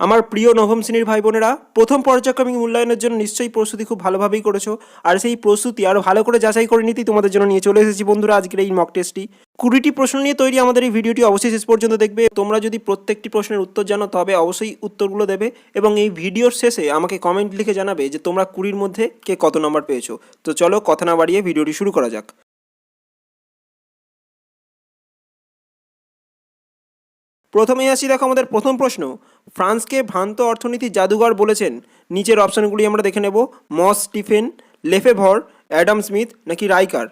আমার প্রিয় নবম শ্রেণির ভাই বোনেরা প্রথম পর্যায়ক্রমিক মূল্যায়নের জন্য নিশ্চয়ই প্রস্তুতি খুব ভালোভাবেই করেছ, আর সেই প্রস্তুতি আরও ভালো করে যাচাই করে নিতেই তোমাদের জন্য নিয়ে চলে এসেছি বন্ধুরা আজকের এই মক টেস্টটি কুড়িটি প্রশ্ন নিয়ে তৈরি আমাদের এই ভিডিওটি অবশ্যই শেষ পর্যন্ত দেখবে। তোমরা যদি প্রত্যেকটি প্রশ্নের উত্তর জানো, তবে অবশ্যই উত্তরগুলো দেবে এবং এই ভিডিওর শেষে আমাকে কমেন্ট লিখে জানাবে যে তোমরা কুড়ির মধ্যে কে কত নম্বর পেয়েছ। তো চলো কথা না বাড়িয়ে ভিডিওটি শুরু করা যাক। প্রথমেই আসি দেখো আমাদের প্রথম প্রশ্ন। ফ্রান্সকে ভ্রান্ত অর্থনীতির জাদুঘর বলেছেন। নিচের অপশানগুলি আমরা দেখে নেব। Moss, Stephen, Lefebvre, Adam Smith নাকি রাইকার?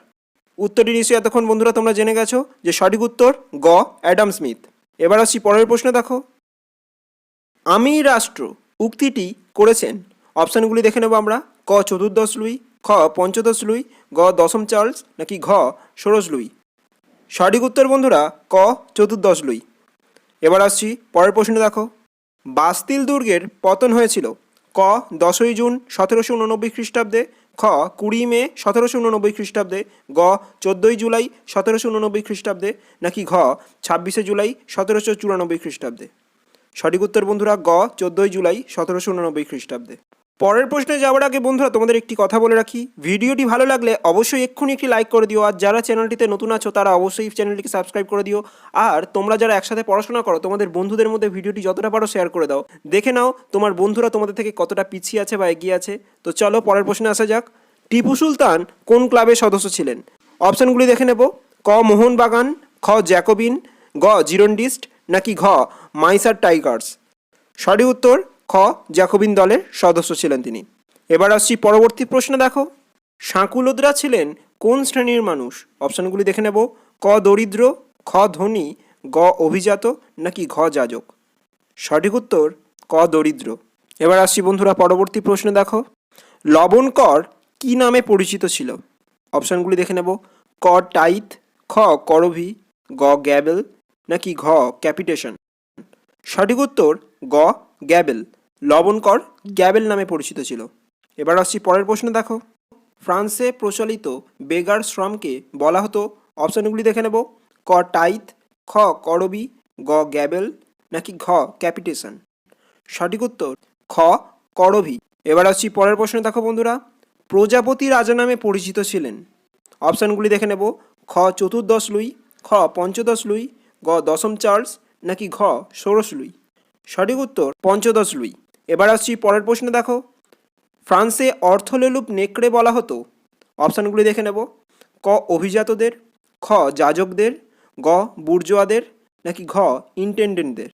উত্তরটি নিশ্চয়ই এতক্ষণ বন্ধুরা তোমরা জেনে গেছো। যে সঠিক উত্তর, গ, অ্যাডাম স্মিথ। এবার আসছি পরের প্রশ্ন দেখো। আমি রাষ্ট্র উক্তিটি করেছেন। অপশানগুলি দেখে নেব আমরা। ক, চতুর্দশ লুই, খ, পঞ্চদশ লুই, গ, দশম চার্লস নাকি ঘ, ষোড়শ লুই। সঠিক উত্তর বন্ধুরা, ক, চতুর্দশ লুই। এবার আসছি পরের প্রশ্ন দেখো। বাস্তিল দুর্গের পতন হয়েছিল ক দশই জুন সতেরোশো উননব্বই খ্রিস্টাব্দে, খ কুড়ি মে সতেরোশো উননব্বই খ্রিস্টাব্দে, গ চোদ্দোই জুলাই সতেরোশো উননব্বই খ্রিস্টাব্দে, নাকি ঘ ছাব্বিশে জুলাই সতেরোশো চুরানব্বই খ্রিস্টাব্দে। সঠিক উত্তর বন্ধুরা, গ চোদ্দই জুলাই সতেরোশো উননব্বই খ্রিস্টাব্দে। পরের প্রশ্নে যাওয়ার আগে বন্ধুরা, তোমাদের একটি কথা বলে রাখি। ভিডিওটি ভালো লাগলে অবশ্যই এক্ষুনি একটি লাইক করে দিও, আর যারা চ্যানেলটিতে নতুন আছো, তারা অবশ্যই চ্যানেলটিকে সাবস্ক্রাইব করে দিও। আর তোমরা যারা একসাথে পড়াশোনা করো, তোমাদের বন্ধুদের মধ্যে ভিডিওটি যতটা পারো শেয়ার করে দাও। দেখে নাও তোমার বন্ধুরা তোমাদের থেকে কতটা পিছিয়ে আছে বা এগিয়ে আছে। তো চলো পরের প্রশ্নে আসা যাক। টিপু সুলতান কোন ক্লাবের সদস্য ছিলেন? অপশানগুলি দেখে নেব। ক, মোহনবাগান, খ, জ্যাকোবিন, গ, জিরন্ডিস্ট, নাকি ঘ, মাইসার টাইগার্স? সঠিক উত্তর খ জ্যাকোবিন দলের সদস্য ছিলেন তিনি। এবার আসছি পরবর্তী প্রশ্ন, দেখো। সাঁকুলোদরা ছিলেন কোন শ্রেণির মানুষ? অপশানগুলি দেখে নেব। ক, দরিদ্র, খ, ধনী, গ, অভিজাত, নাকি ঘ, যাজক? সঠিক উত্তর, ক, দরিদ্র। এবার আসছি বন্ধুরা পরবর্তী প্রশ্ন, দেখো। লবণকর কি নামে পরিচিত ছিল? অপশানগুলি দেখে নেব। ক, টাইথ, খ, করভি, গ, গ্যাবেল, নাকি ঘ, ক্যাপিটেশন? সঠিক উত্তর, গ, গ্যাবেল। লবণকর গ্যাবেল নামে পরিচিত ছিল। এবার আসছি পরের প্রশ্ন দেখো। ফ্রান্সে প্রচলিত বেগার শ্রমকে বলা হতো অপশানগুলি দেখে নেব। ক টাইথ, খ করবি, গ গ্যাবেল, নাকি ঘ ক্যাপিটেশন। সঠিক উত্তর, খ করভি এবার আসছি পরের প্রশ্ন দেখো বন্ধুরা। প্রজাপতি রাজা নামে পরিচিত ছিলেন। অপশানগুলি দেখে নেব। খ চতুর্দশ লুই, খ পঞ্চদশ লুই, গ দশম চার্লস, নাকি ঘ ষোড়শ লুই। সঠিক উত্তর, পঞ্চদশ লুই। এবার আসছি পরের প্রশ্ন দেখো। ফ্রান্সে অর্থলেলুপ নেকড়ে বলা হতো। অপশানগুলি দেখে নেব। ক, অভিজাতদের, খ, যাজকদের, গ, বুর্জোয়াদের, নাকি ঘ, ইন্টেন্ডেন্টদের?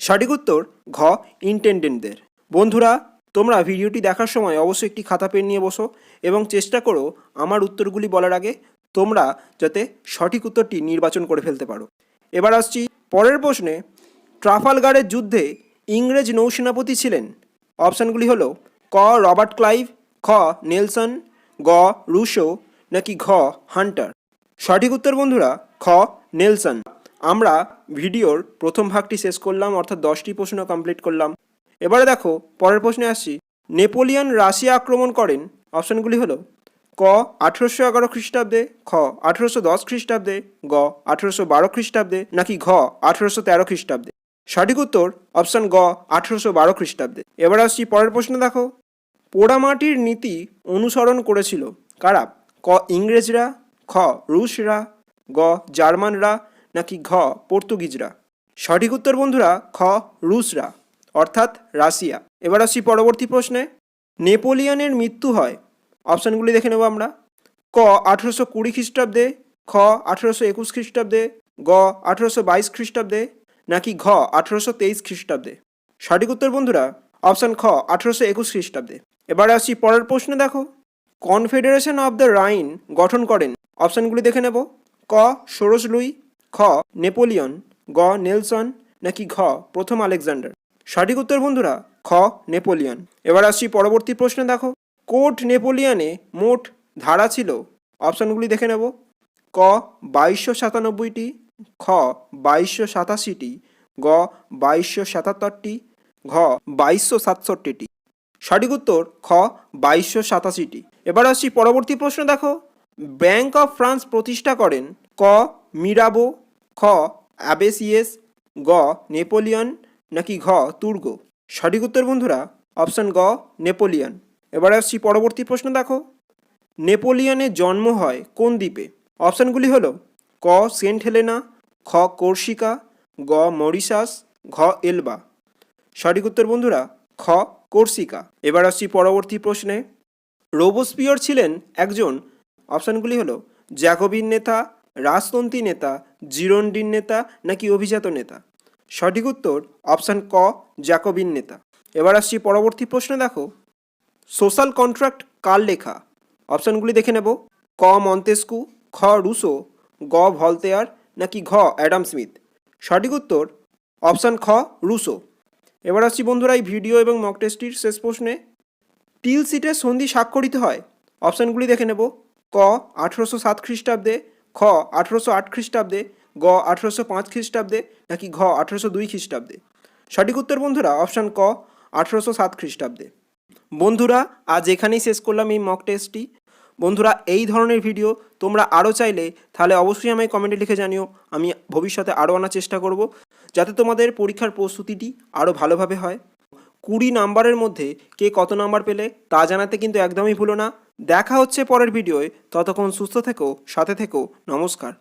সঠিক উত্তর, ঘ, ইন্টেন্ডেন্টদের। বন্ধুরা, তোমরা ভিডিওটি দেখার সময় অবশ্যই একটি খাতা পেন নিয়ে বসো এবং চেষ্টা করো আমার উত্তরগুলি বলার আগে তোমরা যাতে সঠিক উত্তরটি নির্বাচন করে ফেলতে পারো। এবার আসছি পরের প্রশ্নে। ট্রাফালগারের যুদ্ধে ইংরেজ নৌসেনাপতি ছিলেন। অপশানগুলি হলো, ক, রবার্ট ক্লাইভ, খ, নেলসন, গ, রুশো, নাকি ঘ, হান্টার। সঠিক উত্তর, বন্ধুরা, খ, নেলসন। আমরা ভিডিওর প্রথম ভাগটি শেষ করলাম, অর্থাৎ দশটি প্রশ্ন কমপ্লিট করলাম। এবারে দেখো, পরের প্রশ্নে আসছি। নেপোলিয়ন রাশিয়া আক্রমণ করেন। অপশানগুলি হলো, ক, আঠেরোশো এগারো খ্রিস্টাব্দে, খ, আঠেরোশো দশ খ্রিস্টাব্দে, গ, আঠেরোশো বারো খ্রিস্টাব্দে, নাকি ঘ, আঠেরোশো তেরো খ্রিস্টাব্দে। সঠিক উত্তর অপশান গ, আঠেরোশো বারো খ্রিস্টাব্দে। এবার আসছি পরের প্রশ্ন দেখো। পোড়ামাটির নীতি অনুসরণ করেছিল কারা? ক, ইংরেজরা, খ, রুশরা, গ, জার্মানরা, নাকি ঘ, পর্তুগিজরা? সঠিক উত্তর বন্ধুরা, খ, রুশরা, অর্থাৎ রাশিয়া। এবার আসছি পরবর্তী প্রশ্নে। নেপোলিয়ানের মৃত্যু হয়, অপশানগুলি দেখে নেব আমরা। ক, আঠেরোশো কুড়ি খ্রিস্টাব্দে, খ, আঠেরোশো একুশ খ্রিস্টাব্দে, গ, আঠেরোশো বাইশ খ্রিস্টাব্দে নাকি ঘ আঠারোশো তেইশ খ্রিস্টাব্দে? সঠিক উত্তর বন্ধুরা অপশান খ আঠেরোশো একুশ খ্রিস্টাব্দে। এবার আসছি পরের প্রশ্ন দেখো। কনফেডারেশন অফ দ্য রাইন গঠন করেন। অপশানগুলি দেখে নেব। ক ষোড়শ লুই, খ নেপোলিয়ন, গ নেলসন, নাকি ঘ প্রথম আলেকজান্ডার? সঠিক উত্তর বন্ধুরা, খ নেপোলিয়ন। এবার আসছি পরবর্তী প্রশ্ন দেখো। কোর্ট নেপোলিয়নে মোট ধারা ছিল? অপশানগুলি দেখে নেব। ক বাইশশো সাতানব্বইটি খ বাইশশো সাতাশিটি, গ বাইশশো সাতাত্তরটি, ঘ বাইশশো সাতষট্টিটি। সঠিক উত্তর খ বাইশশো সাতাশিটি। এবার আসছি পরবর্তী প্রশ্ন দেখো। ব্যাংক অফ ফ্রান্স প্রতিষ্ঠা করেন ক মিরাবো, খ অ্যাবেসিয়েস, গ নেপোলিয়ন, নাকি ঘ তুর্গ? সঠিক উত্তর বন্ধুরা, অপশান গ নেপোলিয়ান। এবার আসছি পরবর্তী প্রশ্ন দেখো। নেপোলিয়নের জন্ম হয় কোন দ্বীপে? অপশানগুলি হলো ক সেন্ট হেলেনা খ কোর্সিকা গ মরিশাস, ঘ এলবা। সঠিক উত্তর বন্ধুরা, খ কোর্সিকা এবার আসছি পরবর্তী প্রশ্নে। রোবোস্পিয়র ছিলেন একজন, অপশানগুলি হলো, জ্যাকোবিন নেতা, রাজতন্ত্রী নেতা, জিরন্ডিন নেতা, নাকি অভিজাত নেতা? সঠিক উত্তর, অপশান ক, জ্যাকোবিন নেতা। এবার আসছি পরবর্তী প্রশ্নে দেখো। সোশ্যাল কন্ট্রাক্ট কার লেখা? অপশানগুলি দেখে নেব। ক মন্তেস্কু, খ রুসো গ ভলতেয়ার নাকি ঘ অ্যাডাম স্মিথ? সঠিক উত্তর, অপশান খ রুসো এবার আসছি বন্ধুরা এই ভিডিও এবং মক টেস্টটির শেষ প্রশ্নে। টিল সিটে সন্ধি স্বাক্ষরিত হয়? অপশানগুলি দেখে নেব। ক, আঠেরোশো সাত খ্রিস্টাব্দে, খ, আঠেরোশো আট খ্রিস্টাব্দে, গ, আঠেরোশো পাঁচ খ্রিস্টাব্দে, নাকি ঘ, আঠেরোশো দুই খ্রিস্টাব্দে? সঠিক উত্তর বন্ধুরা, অপশান ক, আঠেরোশো সাত খ্রিস্টাব্দে। বন্ধুরা, আজ এখানেই শেষ করলাম এই মক টেস্টটি বন্ধুরা, এই ধরনের ভিডিও তোমরা আরও চাইলে তাহলে অবশ্যই আমায় কমেন্টে লিখে জানিও। আমি ভবিষ্যতে আরও আনার চেষ্টা করব, যাতে তোমাদের পরীক্ষার প্রস্তুতিটি আরও ভালোভাবে হয়। কুড়ি নাম্বারের মধ্যে কে কত নাম্বার পেলে তা জানাতে কিন্তু একদমই ভুলো না। দেখা হচ্ছে পরের ভিডিওয়। ততক্ষণ সুস্থ থেকো, সাথে থেকো। নমস্কার।